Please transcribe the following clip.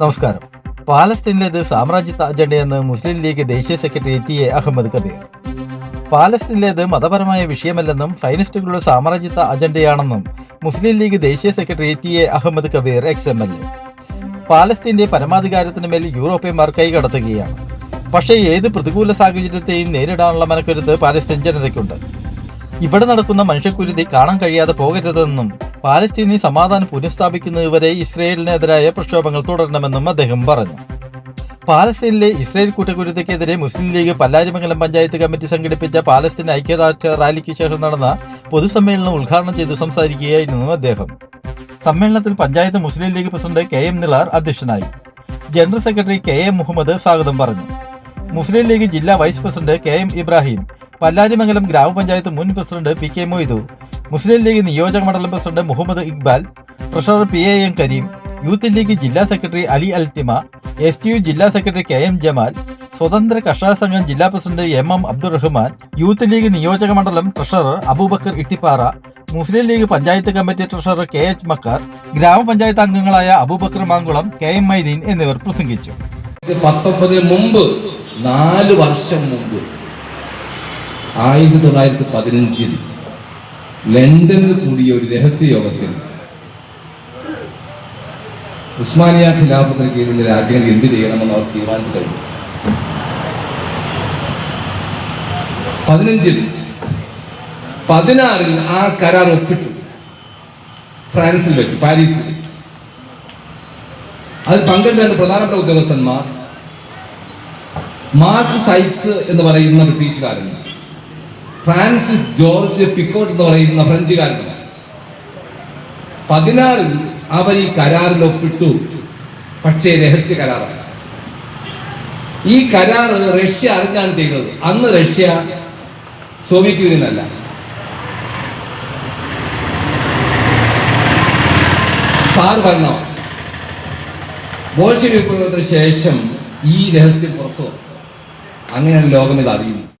നമസ്കാരം. പാലസ്തീനിലേത് സാമ്രാജ്യത്വ അജണ്ടയെന്ന് മുസ്ലിം ലീഗ് ദേശീയ secretary T A Ahmed Kabir. പാലസ്തീനിലേത് മതപരമായ വിഷയമല്ലെന്നും ഫൈനിസ്റ്റുകളുടെ സാമ്രാജ്യത്വ അജണ്ടയാണെന്നും മുസ്ലിം ലീഗ് ദേശീയ secretary T A Ahmed Kabir ex M L A. പാലസ്തീന്റെ പരമാധികാരത്തിന് മേൽ യൂറോപ്യന്മാർ കൈകടത്തുകയാണ് പക്ഷേ ഏത് പ്രതികൂല സാഹചര്യത്തെയും നേരിടാനുള്ള മനക്കരുത്ത് പാലസ്തീൻ ജനതയ്ക്കുണ്ട്. ഇവിടെ നടക്കുന്ന മനുഷ്യക്കുരുതി കാണാൻ കഴിയാതെ പോകരുതെന്നും പാലസ്തീനി സമാധാനം പുനഃസ്ഥാപിക്കുന്നതുവരെ ഇസ്രയേലിനെതിരായ പ്രക്ഷോഭങ്ങൾ തുടരണമെന്നും അദ്ദേഹം പറഞ്ഞു. പാലസ്തീനിലെ ഇസ്രയേൽ കൂട്ടക്കുരുതിക്കെതിരെ മുസ്ലിം ലീഗ് പല്ലാരിമംഗലം പഞ്ചായത്ത് കമ്മിറ്റി സംഘടിപ്പിച്ച പാലസ്തീൻ ഐക്യരാഷ്ട്ര റാലിക്ക് ശേഷം നടന്ന പൊതുസമ്മേളനം ഉദ്ഘാടനം ചെയ്ത് സംസാരിക്കുകയായിരുന്നു അദ്ദേഹം. സമ്മേളനത്തിൽ panchayat Muslim League president K M Nilar അധ്യക്ഷനായി. General secretary K M Muhammad സ്വാഗതം പറഞ്ഞു. മുസ്ലിം ലീഗ് ജില്ലാ vice president K M Ibrahim Pallarimangalam ഗ്രാമപഞ്ചായത്ത് മുൻ president P K Moidu Muslim League നിയോജക മണ്ഡലം president Muhammad Iqbal treasurer P A M Karim youth League ജില്ലാ secretary Ali അൽത്തിമ S T U ജില്ലാ secretary K M Jamal സ്വതന്ത്ര കർഷക സംഘം ജില്ലാ president M M Abdurahman youth League നിയോജക മണ്ഡലം treasurer Abubakar Ittippara Muslim League panchayat committee treasurer K H Makkar ഗ്രാമപഞ്ചായത്ത് അംഗങ്ങളായ അബൂബക്കർ മാങ്കുളം കെ എം മൈദീൻ എന്നിവർ പ്രസംഗിച്ചു. പത്തൊമ്പതിന് മുമ്പ് നാല് വർഷം മുമ്പ് ആയിരത്തി തൊള്ളായിരത്തി പതിനഞ്ചിൽ ലണ്ടനിൽ കൂടിയ ഒരു രഹസ്യ യോഗത്തിൽ. ഉസ്മാനിയ ഖിലാഫത്തിന് കീഴിലുള്ള രാജ്യങ്ങൾ എന്ത് ചെയ്യണമെന്ന് അവർ തീരുമാനിച്ചു കഴിഞ്ഞു പതിനഞ്ചിൽ പതിനാറിൽ ആ കരാർ ഒപ്പിട്ടു. ഫ്രാൻസിൽ വെച്ച് പാരീസിൽ വെച്ച്. അതിൽ പങ്കെടുത്ത രണ്ട് പ്രധാനപ്പെട്ട ഉദ്യോഗസ്ഥന്മാർ മാർക്ക് സൈറ്റ്സ് എന്ന് പറയുന്ന ബ്രിട്ടീഷുകാരൻ. ഫ്രാൻസിസ് ജോർജ് പിക്കോട്ട് എന്ന് പറയുന്ന ഫ്രഞ്ചുകാരൻ പതിനാറിൽ അവർ ഈ കരാറിൽ ഒപ്പിട്ടു. പക്ഷേ രഹസ്യ കരാറാണ്. ഈ കരാർ റഷ്യ അറിഞ്ഞാണ് ചെയ്തത്. അന്ന് റഷ്യ സോവിയറ്റ് യൂണിയൻ അല്ല. സാർ ഭരണം ബോൾഷെവിക് വിപ്ലവത്തിന് ശേഷം ഈ രഹസ്യം പുറത്തു. അങ്ങനെയാണ് ലോകം ഇത് അറിയുന്നത്.